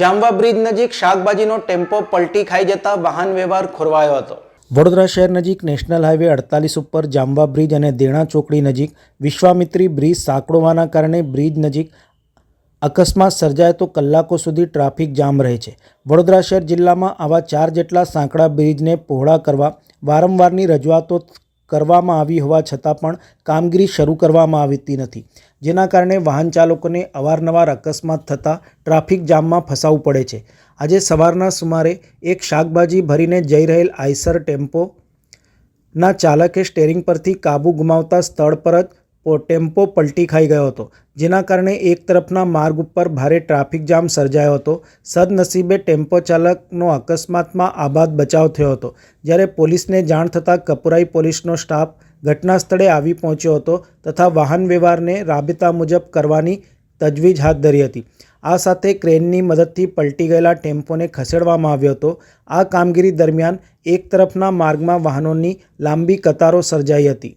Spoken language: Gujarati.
જાંબા બ્રિજ નજીક શાકભાજીનો ટેમ્પો પલટી ખાઈ જતા વાહન વ્યવહાર ખોરવાયો હતો. વડોદરા શહેર નજીક નેશનલ હાઈવે અડતાલીસ ઉપર જાંબા બ્રિજ અને દેણા ચોકડી નજીક વિશ્વામિત્રી બ્રિજ સાંકળોવાના કારણે બ્રિજ નજીક અકસ્માત સર્જાય તો કલાકો સુધી ટ્રાફિક જામ રહે છે. વડોદરા શહેર જિલ્લામાં આવા ચાર જેટલા સાંકડા બ્રિજને પહોળા કરવા વારંવારની રજૂઆતો કરવામાં આવી હોવા છતાં પણ કામગીરી શરૂ કરવામાં આવતી નથી. જેના કારણે વાહન ચાલકોને અવારનવાર અકસ્માત થતાં ટ્રાફિક જામમાં ફસાવવું પડે છે. આજે સવારના સુમારે એક શાકભાજી ભરીને જઈ રહેલ આઈસર ટેમ્પો ના ચાલકે સ્ટેરિંગ પરથી કાબુ ગુમાવતા સ્થળ પર જ ટેમ્પો પલટી ખાઈ ગયો હતો. જેના કારણે એક તરફના માર્ગ ઉપર ભારે ટ્રાફિક જામ સર્જાયો હતો. સદનસીબે ટેમ્પો ચાલકનો અકસ્માતમાં આબાદ બચાવ થયો હતો. જ્યારે પોલીસને જાણ થતાં કપુરાઈ પોલીસનો સ્ટાફ ઘટના સ્થળે આવી પહોંચ્યો હતો તથા વાહન વ્યવહારને રાબેતા મુજબ કરવાની તજવીજ હાથ ધરી હતી. આ સાથે ક્રેનની મદદથી પલટી ગયેલા ટેમ્પોને ખસેડવામાં આવ્યો હતો. આ કામગીરી દરમિયાન એક તરફના માર્ગમાં વાહનોની લાંબી કતારો સર્જાઈ હતી.